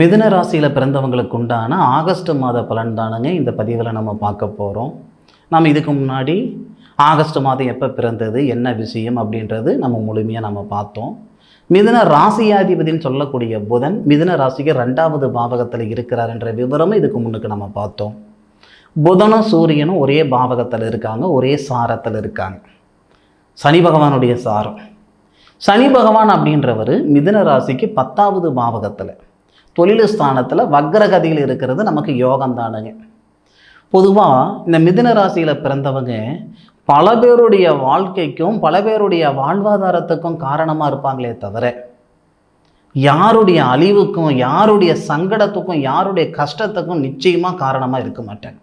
மிதுன ராசியில் பிறந்தவங்களுக்கு உண்டான ஆகஸ்ட் மாத பலன் தானுங்க இந்த பதிவில் நம்ம பார்க்க போகிறோம் நம்ம இதுக்கு முன்னாடி ஆகஸ்ட் மாதம் எப்போ பிறந்தது என்ன விஷயம் அப்படின்றது நம்ம முழுமையாக நம்ம பார்த்தோம். மிதுன ராசியாதிபதின்னு சொல்லக்கூடிய புதன் மிதுன ராசிக்கு ரெண்டாவது பாவகத்தில் இருக்கிறார் என்ற விவரமும் இதுக்கு முன்னுக்கு நம்ம பார்த்தோம். புதனும் சூரியனும் ஒரே பாவகத்தில் இருக்காங்க ஒரே சாரத்தில் இருக்காங்க. சனி பகவானுடைய சாரம். சனி பகவான் அப்படின்றவர் மிதுன ராசிக்கு பத்தாவது பாவகத்தில். தொழில் ஸ்தானத்தில் வக்ரகதியில் இருக்கிறது நமக்கு யோகம் தானுங்க. பொதுவாக இந்த மிதுன ராசியில் பிறந்தவங்க பல பேருடைய வாழ்க்கைக்கும் பல பேருடைய வாழ்வாதாரத்துக்கும் காரணமாக இருப்பாங்களே தவிர யாருடைய அழிவுக்கும் யாருடைய சங்கடத்துக்கும் யாருடைய கஷ்டத்துக்கும் நிச்சயமாக காரணமாக இருக்க மாட்டாங்க.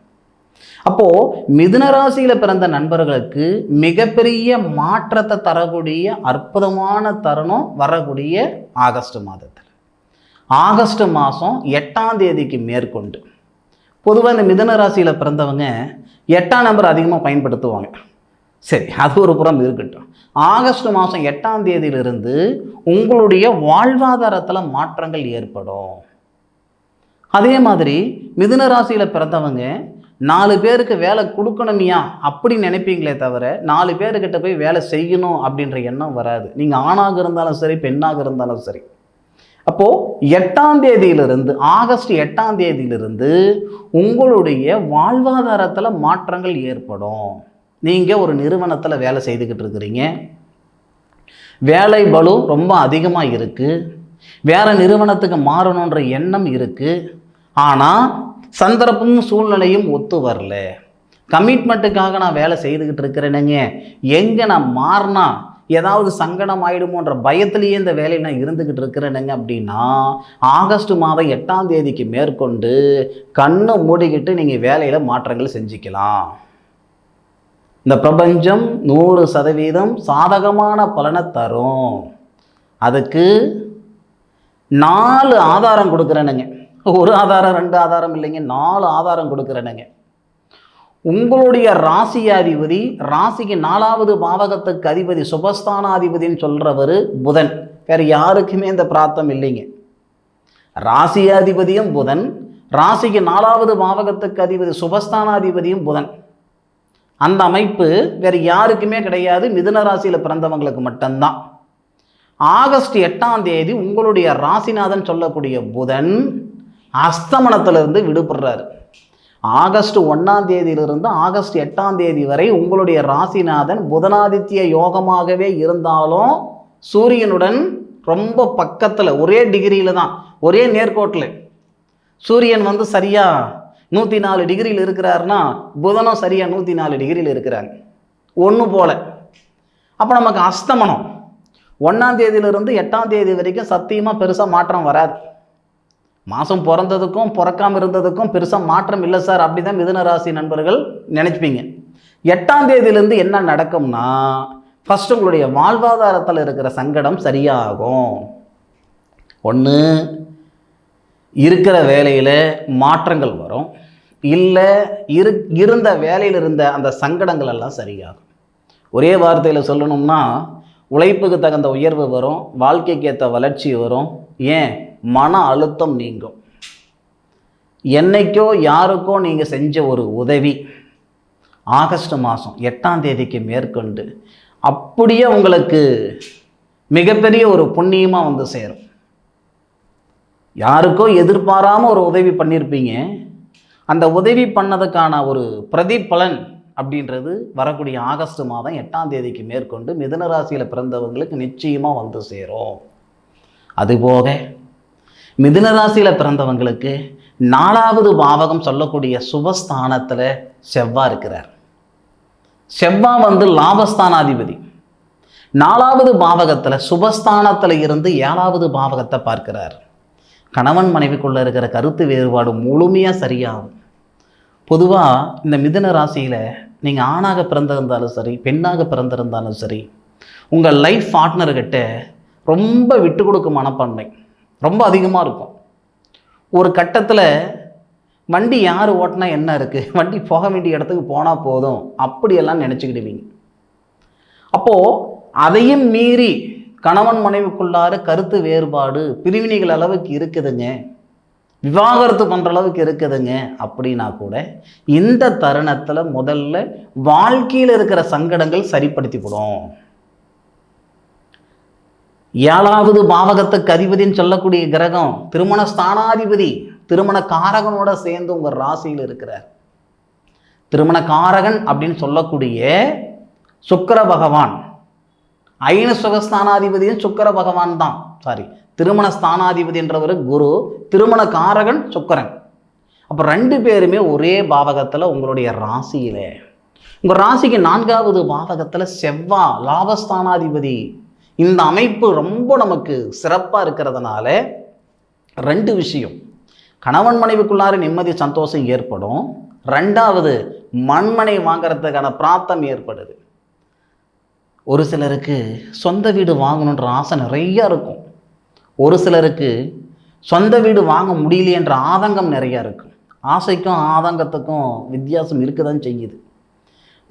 அப்போது மிதுன ராசியில் பிறந்த நண்பர்களுக்கு மிகப்பெரிய மாற்றத்தை தரக்கூடிய அற்புதமான தருணம் வரக்கூடிய ஆகஸ்ட் மாதத்தில். ஆகஸ்ட் மாதம் எட்டாம் தேதிக்கு மேற்கொண்டு. பொதுவாக இந்த மிதன ராசியில் பிறந்தவங்க எட்டாம் நம்பர் அதிகமாக பயன்படுத்துவாங்க. சரி அது ஒரு புறம் இருக்கட்டும். ஆகஸ்ட் மாதம் எட்டாம் தேதியிலிருந்து உங்களுடைய வாழ்வாதாரத்தில் மாற்றங்கள் ஏற்படும். அதே மாதிரி மிதுன ராசியில் பிறந்தவங்க நாலு பேருக்கு வேலை கொடுக்கணுமியா அப்படி நினைப்பீங்களே தவிர நாலு பேர்கிட்ட போய் வேலை செய்யணும் அப்படின்ற எண்ணம் வராது. நீங்கள் ஆணாக இருந்தாலும் சரி பெண்ணாக இருந்தாலும் சரி. அப்போது எட்டாம் தேதியிலிருந்து ஆகஸ்ட் எட்டாம் தேதியிலிருந்து உங்களுடைய வாழ்வாதாரத்தில் மாற்றங்கள் ஏற்படும். நீங்கள் ஒரு நிறுவனத்தில் வேலை செய்துக்கிட்டு இருக்கிறீங்க. வேலை பலு ரொம்ப அதிகமாக இருக்குது வேறு நிறுவனத்துக்கு மாறணுன்ற எண்ணம் இருக்குது ஆனால் சந்தர்ப்பமும் சூழ்நிலையும் ஒத்து வரல. கமிட்மெண்ட்டுக்காக நான் வேலை செய்துக்கிட்டு இருக்கிறேனுங்க. எங்கே நான் மாறினா ஏதாவது சங்கடம் ஆயிடுமோன்ற பயத்திலேயே இந்த வேலையை நான் இருந்துக்கிட்டு இருக்கிறேனுங்க அப்படின்னா ஆகஸ்ட் மாதம் எட்டாம் தேதிக்கு மேற்கொண்டு கண்ணை மூடிக்கிட்டு நீங்கள் வேலையில் மாற்றங்கள் செஞ்சுக்கலாம். இந்த பிரபஞ்சம் நூறு சதவீதம் சாதகமான பலனை தரும். அதுக்கு நாலு ஆதாரம் கொடுக்குறேனுங்க. ஒரு ஆதாரம் ரெண்டு ஆதாரம் இல்லைங்க நாலு ஆதாரம் கொடுக்குறேனுங்க. உங்களுடைய ராசி அதிபதி ராசிக்கு நாலாவது பாவகத்துக்கு அதிபதி சுபஸ்தானாதிபதின்னு சொல்கிறவர் புதன். வேறு யாருக்குமே இந்த பிராத்தம் இல்லைங்க. ராசியாதிபதியும் புதன் ராசிக்கு நாலாவது பாவகத்துக்கு அதிபதி சுபஸ்தானாதிபதியும் புதன். அந்த அமைப்பு வேறு யாருக்குமே கிடையாது மிதுன ராசியில் பிறந்தவங்களுக்கு மட்டும்தான். ஆகஸ்ட் எட்டாம் தேதி உங்களுடைய ராசிநாதன் சொல்லக்கூடிய புதன் அஸ்தமனத்திலிருந்து விடுபடுறாரு. ஆகஸ்ட் ஒன்றாம் தேதியிலிருந்து ஆகஸ்ட் எட்டாம் தேதி வரை உங்களுடைய ராசிநாதன் புதனாதித்ய யோகமாகவே இருந்தாலும் சூரியனுடன் ரொம்ப பக்கத்தில் ஒரே டிகிரியில் தான் ஒரே நேர்கோட்டில். சூரியன் வந்து சரியாக நூற்றி நாலு டிகிரியில் இருக்கிறாருன்னா புதனும் சரியாக நூற்றி நாலு டிகிரியில் இருக்கிறாங்க ஒன்று போல். அப்போ நமக்கு அஸ்தமனம். ஒன்றாம் தேதியிலிருந்து எட்டாம் தேதி வரைக்கும் சத்தியமாக பெருசாக மாற்றம் வராது. மாதம் பிறந்ததுக்கும் பிறக்காமல் இருந்ததுக்கும் பெருசாக மாற்றம் இல்லை சார். அப்படி தான் மிதுன ராசி நண்பர்கள் நினச்சிப்பீங்க. எட்டாம் தேதியிலேருந்து என்ன நடக்கும்னா ஃபஸ்ட்டு உங்களுடைய வாழ்வாதாரத்தில் இருக்கிற சங்கடம் சரியாகும். ஒன்று இருக்கிற வேலையில் மாற்றங்கள் வரும். இல்லை இரு இருந்த வேலையில் இருந்த அந்த சங்கடங்கள் எல்லாம் சரியாகும். ஒரே வார்த்தையில் சொல்லணும்னா உழைப்புக்கு தகுந்த உயர்வு வரும் வாழ்க்கைக்கு ஏற்ற வளர்ச்சி வரும். ஏன்? மன அழுத்தம் நீங்கும். என்னைக்கோ யாருக்கோ நீங்கள் செஞ்ச ஒரு உதவி ஆகஸ்ட் மாதம் எட்டாம் தேதிக்கு மேற்கொண்டு அப்படியே உங்களுக்கு மிகப்பெரிய ஒரு புண்ணியமாக வந்து சேரும். யாருக்கோ எதிர்பாராமல் ஒரு உதவி பண்ணியிருப்பீங்க அந்த உதவி பண்ணதுக்கான ஒரு பிரதிபலன் அப்படின்றது வரக்கூடிய ஆகஸ்ட் மாதம் எட்டாம் தேதிக்கு மேற்கொண்டு மிதுன ராசியில் பிறந்தவங்களுக்கு நிச்சயமாக வந்து சேரும். அதுபோக மிதுன ராசியில் பிறந்தவங்களுக்கு நாலாவது பாவகம் சொல்லக்கூடிய சுபஸ்தானத்தில் செவ்வா இருக்கிறார். செவ்வா வந்து லாபஸ்தானாதிபதி. நாலாவது பாவகத்தில் சுபஸ்தானத்தில் இருந்து ஏழாவது பாவகத்தை பார்க்கிறார். கணவன் மனைவிக்குள்ளே இருக்கிற கருத்து வேறுபாடு முழுமையாக சரியாகும். பொதுவாக இந்த மிதுன ராசியில் நீங்கள் ஆணாக பிறந்திருந்தாலும் சரி பெண்ணாக பிறந்திருந்தாலும் சரி உங்கள் லைஃப் பார்ட்னர்கிட்ட ரொம்ப விட்டு கொடுக்கும் மனப்பான்மை. ரொம்ப அதிகமாக இருக்கும். ஒரு கட்டத்தில் வண்டி யார் ஓட்டினா என்ன இருக்குது வண்டி போக வேண்டிய இடத்துக்கு போனால் போதும். அப்படியெல்லாம் நினச்சிக்கிடுவீங்க. அப்போது அதையும் மீறி கணவன் மனைவிக்குள்ளார கருத்து வேறுபாடு பிரிவினைகள் அளவுக்கு இருக்குதுங்க. விவாகரத்து பண்ணுற அளவுக்கு இருக்குதுங்க. அப்படின்னா கூட இந்த தருணத்தில் முதல்ல வாழ்க்கையில் இருக்கிற சங்கடங்கள் சரிப்படுத்திவிடும். ஏழாவது பாவகத்துக்கு அதிபதின்னு சொல்லக்கூடிய கிரகம் திருமண ஸ்தானாதிபதி திருமண காரகனோட சேர்ந்து உங்கள் ராசியில் இருக்கிறார். திருமண காரகன் அப்படின்னு சொல்லக்கூடிய சுக்கிர பகவான். ஐன சுகஸ்தானாதிபதியும் சுக்கர பகவான் தான். சாரி திருமண ஸ்தானாதிபதி என்றவர் குரு திருமண காரகன் சுக்கரன். அப்போ ரெண்டு பேருமே ஒரே பாவகத்தில் உங்களுடைய ராசியில். உங்கள் ராசிக்கு நான்காவது பாவகத்தில் செவ்வா லாபஸ்தானாதிபதி. இந்த அமைப்பு ரொம்ப நமக்கு சிறப்பாக இருக்கிறதுனால ரெண்டு விஷயம். கணவன் மனைவிக்குள்ளார நிம்மதி சந்தோஷம் ஏற்படும். ரெண்டாவது மண்மனை வாங்கிறதுக்கான பிராத்தம் ஏற்படுது. ஒரு சிலருக்கு சொந்த வீடு வாங்கணுன்ற ஆசை நிறையா இருக்கும். ஒரு சிலருக்கு சொந்த வீடு வாங்க முடியலையன்ற ஆதங்கம் நிறையா இருக்கும். ஆசைக்கும் ஆதங்கத்துக்கும் வித்தியாசம் இருக்க தான் செய்யுது.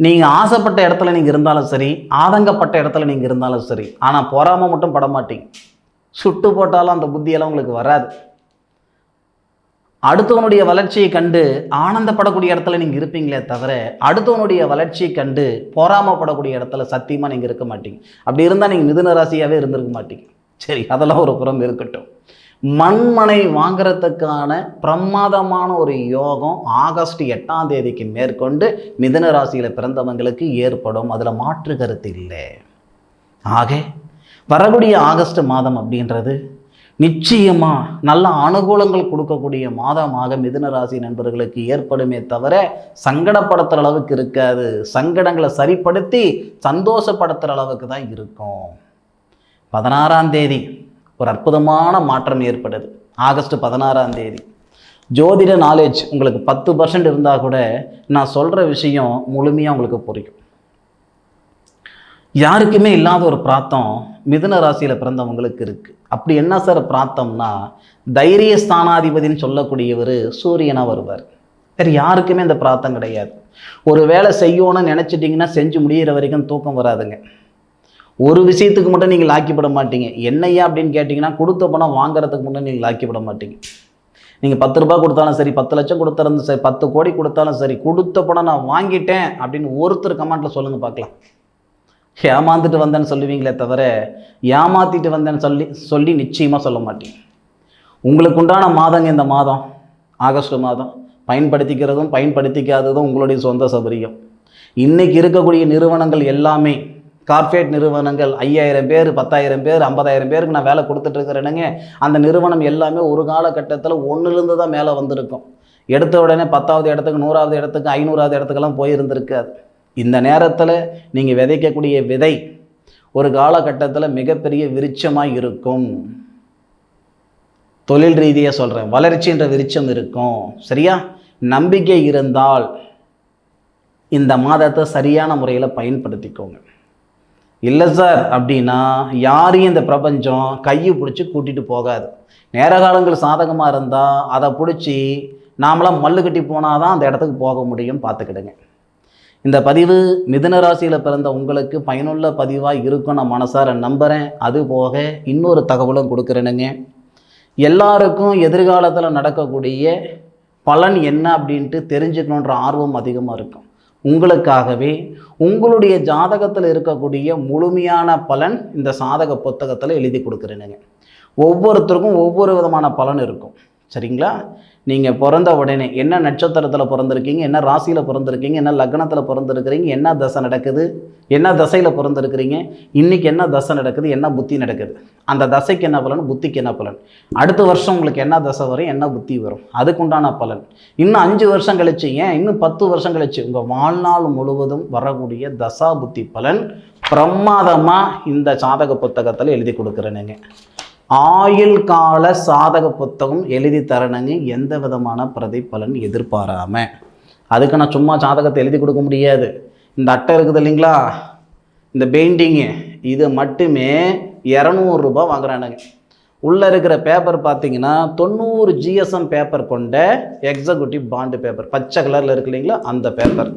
நீங்கள் ஆசைப்பட்ட இடத்துல நீங்கள் இருந்தாலும் சரி ஆதங்கப்பட்ட இடத்துல நீங்கள் இருந்தாலும் சரி ஆனால் பொறாமல் மட்டும் பட மாட்டீங்க. சுட்டு போட்டாலும் அந்த புத்தியெல்லாம் உங்களுக்கு வராது. அடுத்தவனுடைய வளர்ச்சியை கண்டு ஆனந்தப்படக்கூடிய இடத்துல நீங்கள் இருப்பீங்களே தவிர அடுத்தவனுடைய வளர்ச்சியை கண்டு பொறாமப்படக்கூடிய இடத்துல சத்தியமாக நீங்கள் இருக்க மாட்டீங்க. அப்படி இருந்தால் நீங்கள் மிதுன ராசியாகவே இருந்திருக்க மாட்டீங்க. சரி அதெல்லாம் ஒரு புறம் இருக்கட்டும். மண்மனை வாங்குறதுக்கான பிரமாதமான ஒரு யோகம் ஆகஸ்ட் எட்டாம் தேதிக்கு மேற்கொண்டு மிதுன ராசியில் பிறந்தவங்களுக்கு ஏற்படும். அதில் மாற்று கருத்து இல்லை. ஆக வரக்கூடிய ஆகஸ்ட் மாதம் அப்படின்றது நிச்சயமாக நல்ல அனுகூலங்கள் கொடுக்கக்கூடிய மாதமாக மிதுன ராசி நண்பர்களுக்கு ஏற்படுமே தவிர சங்கடப்படுத்துகிற அளவுக்கு இருக்காது. சங்கடங்களை சரிப்படுத்தி சந்தோஷப்படுத்துகிற அளவுக்கு தான் இருக்கும். பதினாறாம் தேதி ஒரு அற்புதமான மாற்றம் ஏற்படுது ஆகஸ்ட் பதினாறாம் தேதி. ஜோதிட நாலேஜ் உங்களுக்கு பத்து பர்சன்ட் இருந்தால் கூட நான் சொல்கிற விஷயம் முழுமையாக உங்களுக்கு புரியும். யாருக்குமே இல்லாத ஒரு பிராத்தம் மிதுன ராசியில் பிறந்தவங்களுக்கு இருக்குது அப்படி என்ன சார் பிராத்தம்னா தைரிய ஸ்தானாதிபதினு சொல்லக்கூடியவர் சூரியனாக வருவார். வேறு யாருக்குமே இந்த பிராத்தம் கிடையாது. ஒரு வேலை செய்யணும்னு நினச்சிட்டிங்கன்னா செஞ்சு முடியிற வரைக்கும் தூக்கம் வராதுங்க. ஒரு விஷயத்துக்கு மட்டும் நீங்கள் லாக்கிப்பட மாட்டீங்க. என்னையா அப்படின்னு கேட்டிங்கன்னா கொடுத்த பணம் வாங்குறதுக்கு மட்டும் நீங்கள் லாக்கிப்பட மாட்டீங்க. நீங்கள் பத்து ரூபாய் கொடுத்தாலும் சரி பத்து லட்சம் கொடுத்தாலும் சரி பத்து கோடி கொடுத்தாலும் சரி கொடுத்த பணம் நான் வாங்கிட்டேன் அப்படின்னு ஒருத்தர் கமெண்ட்டில் சொல்லுங்கள் பார்க்கலாம். ஏமாந்துட்டு வந்தேன்னு சொல்லுவீங்களே தவிர ஏமாற்றிட்டு வந்தேன்னு சொல்லி சொல்லி நிச்சயமாக சொல்ல மாட்டீங்க. உங்களுக்கு உண்டான மாதங்க இந்த மாதம்? ஆகஸ்ட் மாதம். பயன்படுத்திக்கிறதும் பயன்படுத்திக்காததும் உங்களுடைய சொந்த சபரியம் இன்றைக்கி இருக்கக்கூடிய நிறுவனங்கள் எல்லாமே கார்ப்பரேட் நிறுவனங்கள் ஐயாயிரம் பேர் பத்தாயிரம் பேர் ஐம்பதாயிரம் பேருக்கு நான் வேலை கொடுத்துட்ருக்கிறேனுங்க. அந்த நிறுவனம் எல்லாமே ஒரு காலகட்டத்தில் ஒன்றுலேருந்து தான் மேலே வந்திருக்கும். எடுத்த உடனே பத்தாவது இடத்துக்கு நூறாவது இடத்துக்கு ஐநூறாவது இடத்துக்கெல்லாம் போயிருந்திருக்காது. இந்த நேரத்தில் நீங்கள் விதைக்கக்கூடிய விதை ஒரு காலகட்டத்தில் மிகப்பெரிய விருட்சமாக இருக்கும். தொழில் ரீதியாக சொல்கிறேன் வளர்ச்சின்ற விருட்சம் இருக்கும். சரியா? நம்பிக்கை இருந்தால் இந்த மாதத்தை சரியான முறையில் பயன்படுத்திக்கோங்க. இல்லை சார் அப்படின்னா யாரையும் இந்த பிரபஞ்சம் கையை பிடிச்சி கூட்டிகிட்டு போகாது. நேர காலங்கள் சாதகமாக இருந்தால் அதை பிடிச்சி நாமளாம் மல்லு கட்டி போனால் தான் அந்த இடத்துக்கு போக முடியும் பார்த்துக்கிடுங்க. இந்த பதிவு மிதுன ராசியில் பிறந்த உங்களுக்கு பயனுள்ள பதிவாக இருக்கும் நான் மனசார நம்புகிறேன் அது போக இன்னொரு தகவலும் கொடுக்குறேனுங்க. எல்லாருக்கும் எதிர்காலத்தில் நடக்கக்கூடிய பலன் என்ன அப்படின்ட்டு தெரிஞ்சுக்கணுன்ற ஆர்வம் அதிகமாக இருக்கும். உங்களுக்காகவே உங்களுடைய ஜாதகத்தில் இருக்கக்கூடிய முழுமையான பலன் இந்த சாதக புத்தகத்தில் எழுதி கொடுக்குறேனுங்க. ஒவ்வொருத்தருக்கும் ஒவ்வொரு விதமான பலன் இருக்கும். சரிங்களா? நீங்கள் பிறந்த உடனே என்ன நட்சத்திரத்தில் பிறந்திருக்கீங்க? என்ன ராசியில் பிறந்திருக்கீங்க? என்ன லக்னத்தில் பிறந்திருக்கிறீங்க? என்ன தசை நடக்குது? என்ன தசையில் பிறந்திருக்கிறீங்க? இன்றைக்கி என்ன தசை நடக்குது? என்ன புத்தி நடக்குது? அந்த தசைக்கு என்ன பலன்? புத்திக்கு என்ன பலன்? அடுத்த வருஷம் உங்களுக்கு என்ன தசை வரும்? என்ன புத்தி வரும்? அதுக்குண்டான பலன். இன்னும் அஞ்சு வருஷம் கழிச்சு ஏன்? இன்னும் பத்து வருஷம் கழிச்சு உங்கள் வாழ்நாள் முழுவதும் வரக்கூடிய தசா புத்தி பலன் பிரமாதமாக இந்த சாதக புத்தகத்தில் எழுதி கொடுக்குறேனுங்க. ஆயுள் கால சாதக புத்தகம் எழுதி தரணுங்க. எந்த விதமான பிரதிபலன் எதிர்பாராம. அதுக்கு நான் சும்மா சாதகத்தை எழுதி கொடுக்க முடியாது. இந்த அட்டை இருக்குது இல்லைங்களா? இந்த பெயிண்டிங்கு. இது மட்டுமே இரநூறுபா வாங்குறானுங்க. உள்ளே இருக்கிற பேப்பர் பார்த்தீங்கன்னா தொண்ணூறு ஜிஎஸ்எம் பேப்பர் கொண்ட எக்ஸிக்யூட்டிவ் பாண்டு பேப்பர் பச்சை கலரில் இருக்கு இல்லைங்களா? அந்த பேப்பர்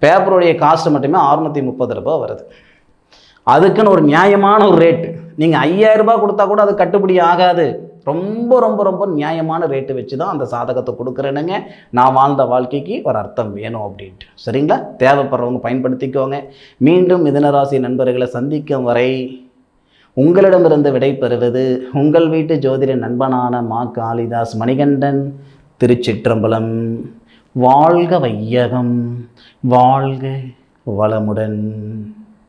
பேப்பருடைய காஸ்ட் மட்டுமே அறுநூற்றி முப்பது ரூபாய் வருது. அதுக்குன்னு ஒரு நியாயமான ஒரு ரேட்டு நீங்கள் ஐயாயிரம் ரூபாய் கொடுத்தா கூட அது கட்டுப்படி ஆகாது. ரொம்ப ரொம்ப ரொம்ப நியாயமான ரேட்டு வச்சு தான் அந்த சாதகத்தை கொடுக்குறேனுங்க. நான் வாழ்ந்த வாழ்க்கைக்கு ஒரு அர்த்தம் வேணும் அப்படின்ட்டு. சரிங்களா? தேவைப்படுறவங்க பயன்படுத்திக்கோங்க. மீண்டும் மிதனராசி நண்பர்களை சந்திக்கும் வரை உங்களிடமிருந்து விடை பெறுவது உங்கள் வீட்டு ஜோதிட நண்பனான மா காளிதாஸ் மணிகண்டன் திருச்சிற்றம்பலம். வாழ்க வையகம் வாழ்க வளமுடன்.